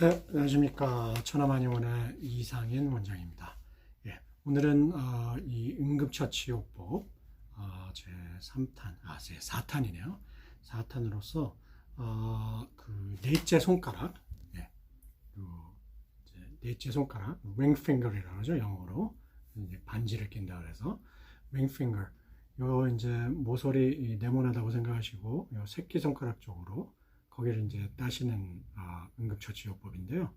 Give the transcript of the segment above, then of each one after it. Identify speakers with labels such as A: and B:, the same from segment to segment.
A: 네, 안녕하십니까. 천하만용원의 이상인 원장입니다. 예, 오늘은 어, 이 응급처치요법 어, 제 3탄, 아, 제 4탄이네요. 4탄으로서 어, 그 넷째 손가락, 예, 넷째 손가락, ring finger이라고 하죠, 영어로. 반지를 낀다 그래서 ring finger. 요 이제 모서리 이 네모나다고 생각하시고 요 새끼 손가락 쪽으로 거기를 이제 따시는 아, 응급처치요법인데요.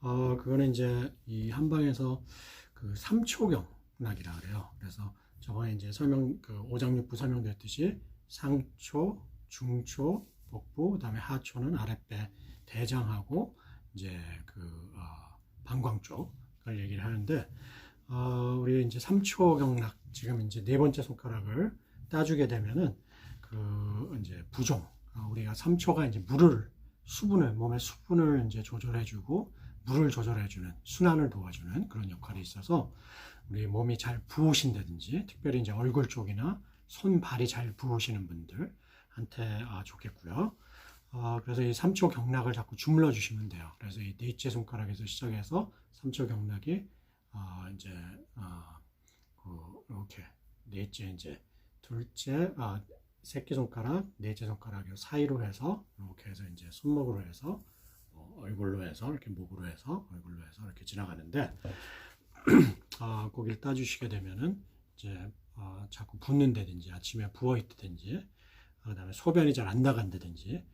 A: 어, 그거는 이제 이 한방에서 그 3초경 낙이라 그래요. 그래서 저번에 이제 설명 그 오장육부 설명드렸듯이 상초, 중초, 복부, 그다음에 하초는 아랫배, 대장하고 이제 그 어, 방광 쪽을 얘기를 하는데 어, 우리 이제 3초 경락 지금 이제 네 번째 손가락을 따주게 되면은 그 이제 부종 어, 우리가 3초가 이제 물을 수분을 몸의 수분을 이제 조절해주고 물을 조절해주는 순환을 도와주는 그런 역할이 있어서 우리 몸이 잘 부으신다든지 특별히 이제 얼굴 쪽이나 손 발이 잘 부으시는 분들한테 아, 좋겠고요. 어, 그래서 이 3초 경락을 자꾸 주물러 주시면 돼요. 그래서 이 넷째 손가락에서 시작해서 3초 경락이 어, 이제 어, 그 이렇게 넷째 이제 둘째 아 새끼 손가락, 넷째 손가락 요 사이로 해서 이렇게 해서 이제 손목으로 해서 어, 얼굴로 해서 이렇게 목으로 해서 얼굴로 해서 이렇게 지나가는데 아, 거기를 따주시게 되면은 이제 아, 자꾸 붓는다든지 아침에 부어 있다든지 아, 그다음에 소변이 잘 안 나간다든지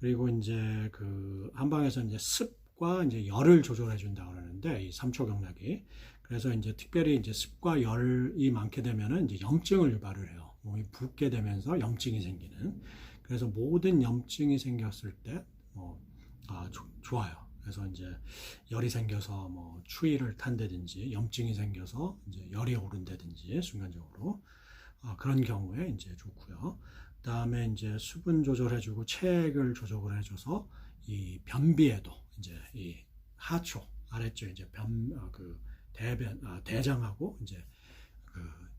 A: 그리고 이제 그 한방에서 이제 습과 이제 열을 조절해 준다고 그러는데 이 삼초 경락이 그래서 이제 특별히 이제 습과 열이 많게 되면은 이제 염증을 유발을 해요. 몸이 붓게 되면서 염증이 생기는. 그래서 모든 염증이 생겼을 때, 뭐, 아, 조- 좋아요. 그래서 이제 열이 생겨서 뭐 추위를 탄다든지 염증이 생겨서 이제 열이 오른다든지 순간적으로 아, 그런 경우에 이제 좋고요. 그다음에 이제 수분 조절해주고 체액을 조절을 해줘서 이 변비에도 이제 이 하초 아래쪽 이제 변 그 대변 아, 대장하고 이제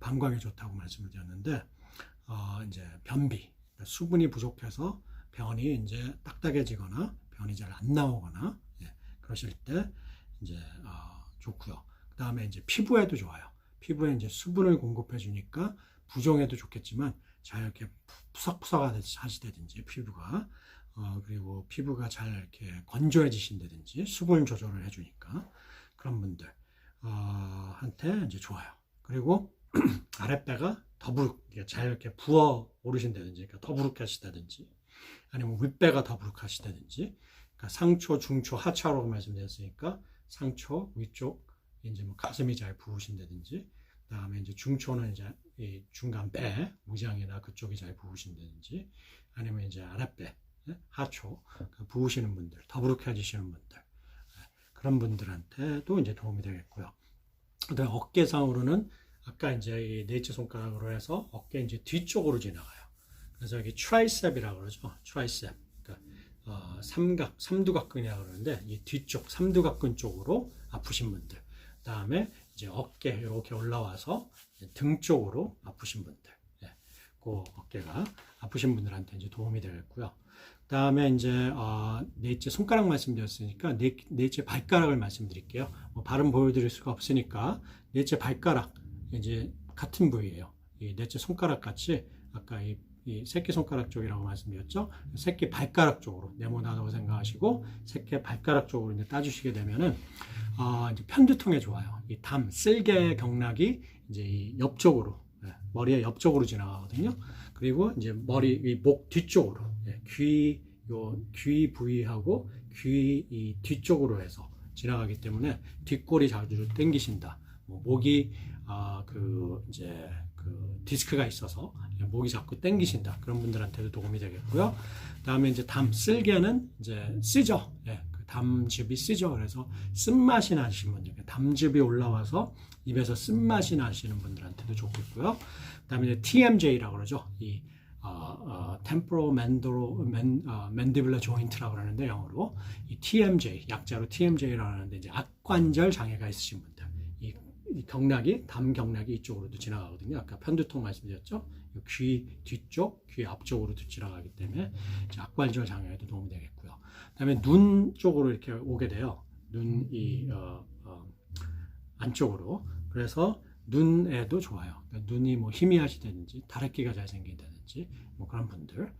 A: 그 방광에 좋다고 말씀을 드렸는데 어, 이제 변비 그러니까 수분이 부족해서 변이 이제 딱딱해지거나 변이 잘 안 나오거나 예, 그러실 때 이제 어, 좋고요. 그 다음에 이제 피부에도 좋아요. 피부에 이제 수분을 공급해 주니까 부종에도 좋겠지만 잘 이렇게 푸석푸석 하시다든지 피부가 어, 그리고 피부가 잘 이렇게 건조해지신다든지 수분 조절을 해주니까 그런 분들 어, 한테 이제 좋아요. 그리고 아랫배가 더부룩 잘 이렇게 부어 오르신다든지 그러니까 더부룩 하시다든지 아니면 윗배가 더부룩 하시다든지 그러니까 상초, 중초, 하초라고 말씀드렸으니까 상초 위쪽 이제 뭐 가슴이 잘 부으신다든지 그 다음에 이제 중초는 이제 이 중간 배 무장이나 그쪽이 잘 부으신다든지 아니면 이제 아랫배 예? 하초 그 부으시는 분들 더부룩해지시는 분들 예, 그런 분들한테도 이제 도움이 되겠고요. 그다음 어깨상으로는 아까 이제 이 넷째 손가락으로 해서 어깨 이제 뒤쪽으로 지나가요. 그래서 여기 트라이셉이라고 그러죠. 트라이셉. 그러니까 어, 삼각, 삼두각근이라고 그러는데 이 뒤쪽 삼두각근 쪽으로 아프신 분들. 그다음에 이제 어깨 이렇게 올라와서 등 쪽으로 아프신 분들. 예. 그 어깨가 아프신 분들한테 이제 도움이 되겠고요. 그다음에 이제 어, 넷째 손가락 말씀드렸으니까 넷, 넷째 발가락을 말씀드릴게요. 뭐 발음 보여드릴 수가 없으니까 넷째 발가락 이제 같은 부위예요. 이 넷째 손가락 같이 아까 이, 이 새끼 손가락 쪽이라고 말씀드렸죠. 새끼 발가락 쪽으로 네모나다고 생각하시고 새끼 발가락 쪽으로 이제 따주시게 되면은 어, 이제 편두통에 좋아요. 이 담, 쓸개 경락이 이제 이 옆쪽으로 예, 머리의 옆쪽으로 지나가거든요. 그리고 이제 머리 이 목 뒤쪽으로 예, 귀, 요, 귀 부위하고 귀 이 뒤쪽으로 해서 지나가기 때문에 뒷골이 자주 땡기신다. 뭐 목이 아, 그 이제 그 디스크가 있어서 목이 자꾸 땡기신다. 그런 분들한테도 도움이 되겠고요. 그다음에 이제 담 쓸개는 이제 쓰죠. 예, 그 담즙이 쓰죠. 그래서 쓴맛이 나시는 분들, 담즙이 올라와서 입에서 쓴맛이 나시는 분들한테도 좋겠고요. 그다음에 이제 TMJ라고 그러죠. 이 mandibular joint라고 그러는데 영어로 이 TMJ 약자로 TMJ라고 하는데 이제 악관절 장애가 있으신 분들 경락이 담 경락이 이쪽으로도 지나가거든요. 아까 편두통 말씀드렸죠. 이귀 뒤쪽, 귀 앞쪽으로도 지나가기 때문에 악관절 장애에도 도움이 되겠고요. 그다음에 눈 쪽으로 이렇게 오게 돼요. 눈이 어, 어, 안쪽으로. 그래서 눈에도 좋아요. 그러니까 눈이 뭐 희미하시다든지 다래끼가 잘 생긴다든지 뭐 그런 분들.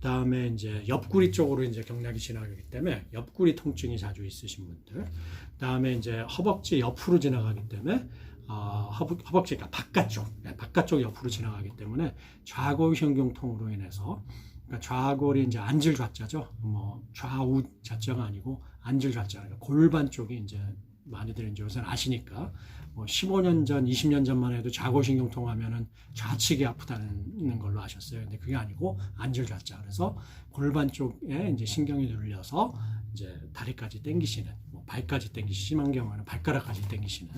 A: 그다음에 이제 옆구리 쪽으로 이제 경락이 지나가기 때문에 옆구리 통증이 자주 있으신 분들. 그다음에 이제 허벅지 옆으로 지나가기 때문에 어, 허벅, 허벅지가 바깥쪽, 네, 바깥쪽 옆으로 지나가기 때문에 좌골신경통으로 인해서 그러니까 좌골이 이제 앉을 좌자죠. 뭐 좌우 좌자가 아니고 앉을 좌자. 그러니까 골반 쪽이 이제 많이들 이제 요새 아시니까 뭐 15년 전, 20년 전만 해도 좌골신경통 하면은 좌측이 아프다는 걸로 아셨어요. 근데 그게 아니고 앉을 좌자. 그래서 골반 쪽에 이제 신경이 눌려서 이제 다리까지 당기시는, 뭐 발까지 당기시 심한 경우에는 발가락까지 당기시는.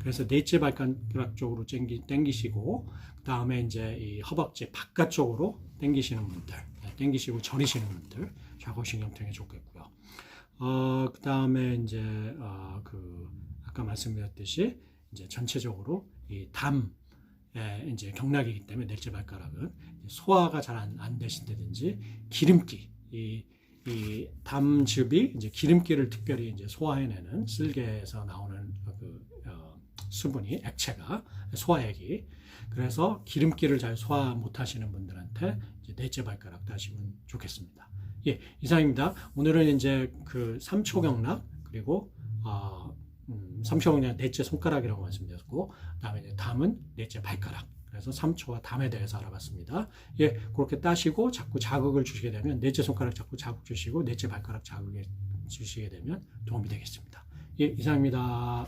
A: 그래서 넷째 발가락 쪽으로 당기, 당기시고 그 다음에 이제 이 허벅지 바깥쪽으로 당기시는 분들, 네, 당기시고 저리시는 분들 좌골신경통에 좋겠고요. 어, 그 다음에 이제 어, 그 아까 말씀드렸듯이 이제 전체적으로 이 담에 이제 경락이기 때문에 넷째 발가락은 소화가 잘안안 되신다든지 기름기 이, 이 담즙이 이제 기름기를 특별히 이제 소화해내는 쓸개에서 나오는 그 어, 수분이 액체가 소화액이 그래서 기름기를 잘 소화 못하시는 분들한테 넷째 발가락 따시면 좋겠습니다. 예, 이상입니다. 오늘은 이제 그 3초 경락 그리고 어, 음, 3초 경락 넷째 손가락이라고 말씀드렸고 그다음에 이제 담은 넷째 발가락. 그래서 3초와 담에 대해서 알아봤습니다. 예, 그렇게 따시고 자꾸 자극을 주시게 되면 넷째 손가락 자꾸 자극 주시고 넷째 발가락 자극 주시게 되면 도움이 되겠습니다. 예, 이상입니다.